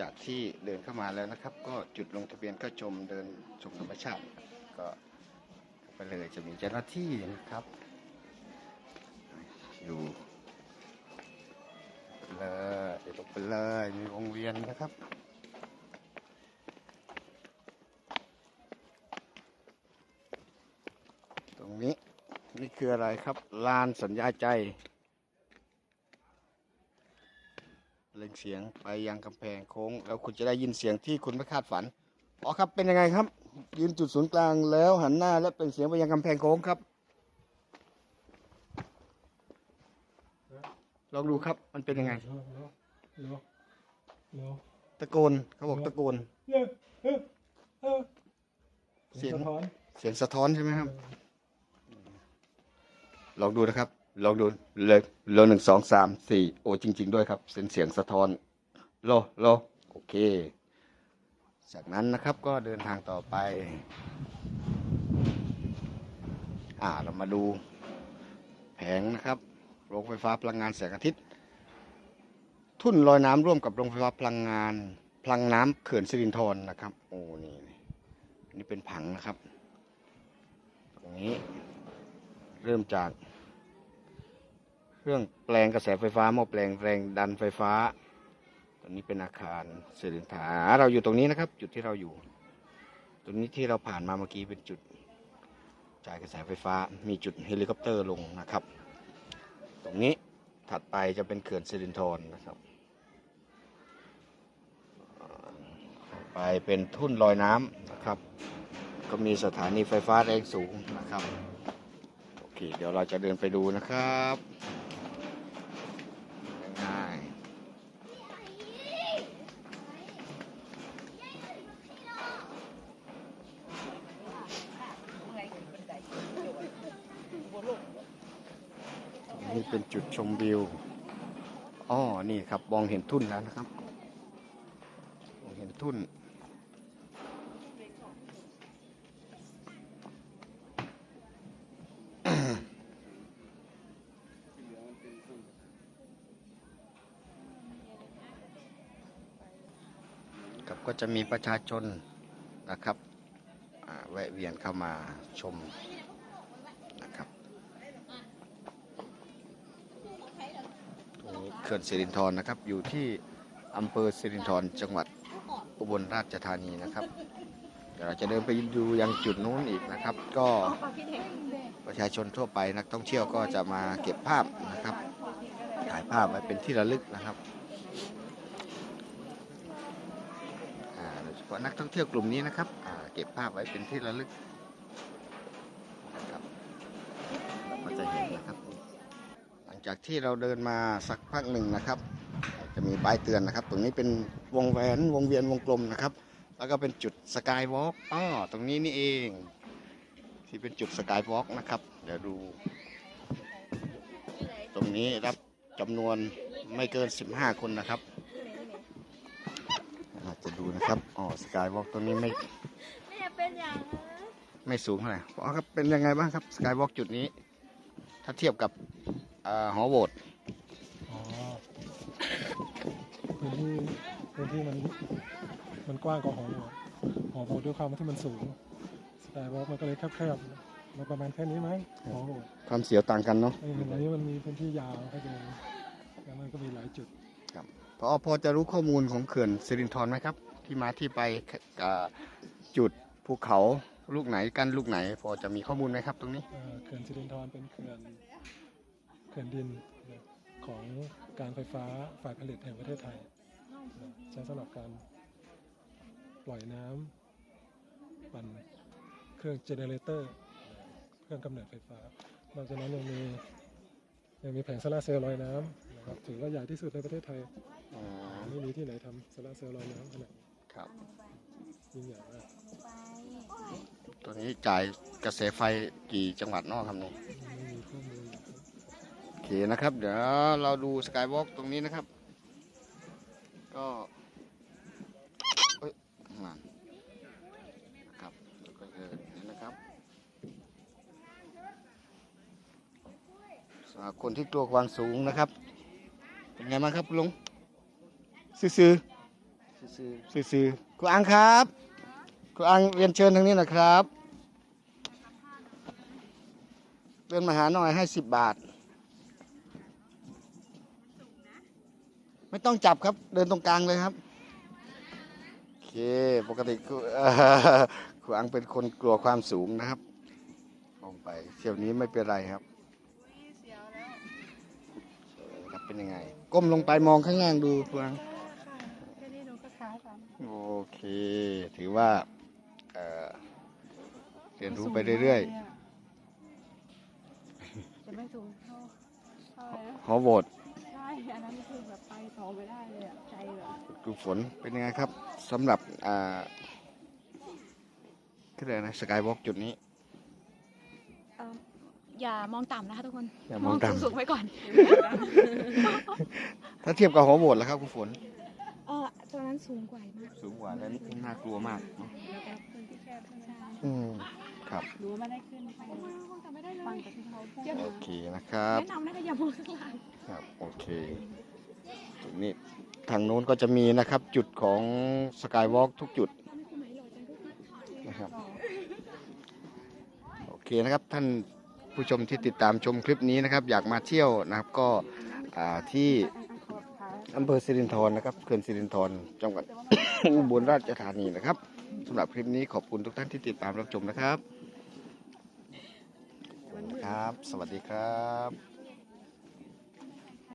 จากที่เดินเข้ามาแล้วนะครับ ก็จุดลงทะเบียนก็ชมเดินชมธรรมชาติ ก็ไปเลยจะมีเจ้าหน้าที่นะครับ อยู่เลยลงไปเลยมีวงเวียนนะครับตรงนี้นี่คืออะไรครับลานสัญญาใจ เล่งเสียงไปยังกำแพงโค้ง แล้วคุณจะได้ยินเสียงที่คุณไม่คาดฝันอ๋อครับเป็นยังไงครับ ยืนจุดศูนย์กลางแล้วหันหน้าและเป็นเสียงไปยังกำแพงโค้งครับลองดูครับมันเป็นยังไงเร็วเร็วเร็วเร็วตะโกนเขาบอกตะโกนเร็วเร็วเร็วเสียงสะท้อนเสียงสะท้อนใช่ไหมครับ ลองดูนะครับ ลองดูเลยโลหนึ่งสองสามสี่โอ้จริง ๆ ด้วยครับเสียงเสียงสะท้อนโลโลโอเค จากนั้นนะครับก็เดินทางต่อไป อ่าเรามาดูแผงนะครับโรงไฟฟ้าพลังงานแสงอาทิตย์ ทุ่นลอยน้ำร่วมกับโรงไฟฟ้าพลังงาน พลังน้ำเขื่อนสิรินธรนะครับ โอ้นี่นี่เป็นผังนะครับ ตรงนี้เริ่มจาก รื่องแปลงกระแสไฟฟ้าหม้อแปลงแรงดันไฟฟ้าตรงนี้เป็นอาคารสิรินธาเราอยู่ตรงนี้นะครับ จุดที่เราอยู่ ตรงนี้ที่เราผ่านมาเมื่อกี้เป็นจุดจ่ายกระแสไฟฟ้า มีจุดเฮลิคอปเตอร์ลงนะครับ ตรงนี้ถัดไปจะเป็นเขื่อนสิรินธรนะครับไปเป็นทุ่นลอยน้ำนะครับ ก็มีสถานีไฟฟ้าแรงสูงนะครับ โอเค เดี๋ยวเราจะเดินไปดูนะครับ นี่เป็นจุดชมวิวอ๋อนี่ครับมองเห็นทุ่นแล้วนะครับมองเห็นทุ่นครับก็จะมีประชาชนนะครับแวะเวียนเข้ามาชมนะครับตรงนี้เขื่อนสิรินธรนะครับ อยู่ที่อำเภอสิรินธรจังหวัดอุบลราชธานีนะครับ เดี๋ยวเราจะเดินไปดูยังจุดนู้นอีกนะครับ ก็ประชาชนทั่วไปนักท่องเที่ยวก็จะมาเก็บภาพนะครับถ่ายภาพไว้เป็นที่ระลึกนะครับโดยเฉพาะนักท่องเที่ยวกลุ่มนี้นะครับเก็บภาพไว้เป็นที่ระลึกนะครับเราก็จะเห็นนะครับ หลัง จากที่เราเดินมาสักพักหนึ่งนะครับ จะมีป้ายเตือนนะครับ ตรงนี้เป็นวงแหวนวงเวียนวงกลมนะครับ แล้วก็เป็นจุดสกายวอล์กอ๋อตรงนี้นี่เอง ที่เป็นจุดสกายวอล์กนะครับ เดี๋ยวดู ตรงนี้รับจำนวนไม่เกิน 15 คนนะครับอาจจะดูนะครับอ๋อสกายวอล์กตรงนี้ไม่ไม่เป็นอย่างไม่สูงเท่าไหร่อ๋อครับเป็นยังไงบ้างครับสกายวอล์กจุดนี้ ถ้าเทียบกับ อ่อหอโหวตอ๋อพื้นที่พื้นที่มันมันกว้างกว่าหอโบสถ์หอโบสถ์ด้วยความที่มันสูงสกายวอล์กมันก็เลยแคบๆมันประมาณแค่นี้มั้งหอโบสถ์ความเสียวต่างกันเนาะไอ้อันนี้มันมีพื้นที่ยาวให้เดินแล้วมันก็มีหลายจุดพอพอจะรู้ข้อมูลของเขื่อนสิรินธรไหมครับ ที่มาที่ไปเอ่อจุดภูเขาลูกไหนกันลูกไหน พอจะมีข้อมูลไหมครับตรงนี้ เอ่อเขื่อนสิรินธรเป็นเขื่อนเขื่อนดินนะของการไฟฟ้าฝ่ายผลิตแห่งประเทศไทยนะใช้สำหรับการปล่อยน้ำปั่นเครื่องเจเนเรเตอร์เครื่องกำเนิดไฟฟ้านอกจากนั้นยังมียังมีแผงโซลาร์เซลล์ลอยน้ำนะครับถือว่าใหญ่ที่สุดในประเทศไทยอ๋อไม่มีที่ไหนทำโซลาร์เซลล์ลอยน้ำขนาดนี้ครับยิ่งใหญ่มากตัวนี้จ่ายกระแสไฟกี่จังหวัดเนอกครับนี่ไม่มีข้อมูลโอ เคนะครับ เดี๋ยวเราดูสกายวอล์กตรงนี้นะครับ ก็เอ้ยนั่นนะครับแล้วก็เดินนี่นะครับสำหรับคนที่กลัวความสูงนะครับ เป็นไงบ้างครับคุณลุงซื่อๆซื่อซื่อๆครูอังครับครูอังเรียนเชิญทางนี้นะครับเดินมาหาหน่อยให้สิบบาท ไม่ต้องจับครับ เดินตรงกลางเลยครับโอเคปกติครูเอ่อครูอังเป็นคนกลัวความสูงนะครับลงไปเที่ยวนี้ไม่เป็นไรครับครับเป็นยังไง ก้มลงไปมองข้างล่างดูครูอังแค่นี้หนูก็ขาสั่นโอเค ถือว่าเอ่อเรียนรู้ไปเรื่อยจะไม่สูงเท่าเท่าอะไรนะๆหอโหวตใช่ อันนั้นคือแบบไปต่อไม่ได้เลยอะใจแบบดูฝนเป็นยังไงครับสำหรับอ่าที่เรียกนะสกายวอล์กจุดนี้ เอ่ออย่ามองต่ำนะคะทุกคนอย่ามองต่ำ สูงๆไว้ก่อน ถ้าเทียบกับหอโหวตแล้วครับคุณฝน เออตอนนั้นสูงกว่ามากสูงกว่าแล้วนี่น่ากลัวมากเนอะแล้วก็พื้นที่แคบใช่ไหม อืม ครับหนูไม่ได้ขึ้นไปมองต่ำไม่ได้เลฟังยจากที่เขาพูดโอเคนะครับแนะนำนะคะอย่ามองข้างล่างครับโอเคจุดนี้ทางโน้นก็จะมีนะครับจุดของสกายวอล์กทุกจุดนะครับโอเคนะครับท่านผู้ชมที่ติดตามชมคลิปนี้นะครับ อยากมาเที่ยวนะครับก็อ่าที่อำเภอสิรินธรนะครับเขื่อนสิรินธรจังหวัดอุบลราชธานีนะครับสำหรับคลิปนี้ขอบคุณทุกท่านที่ติดตามรับชมนะครับ ครับ สวัสดีครับ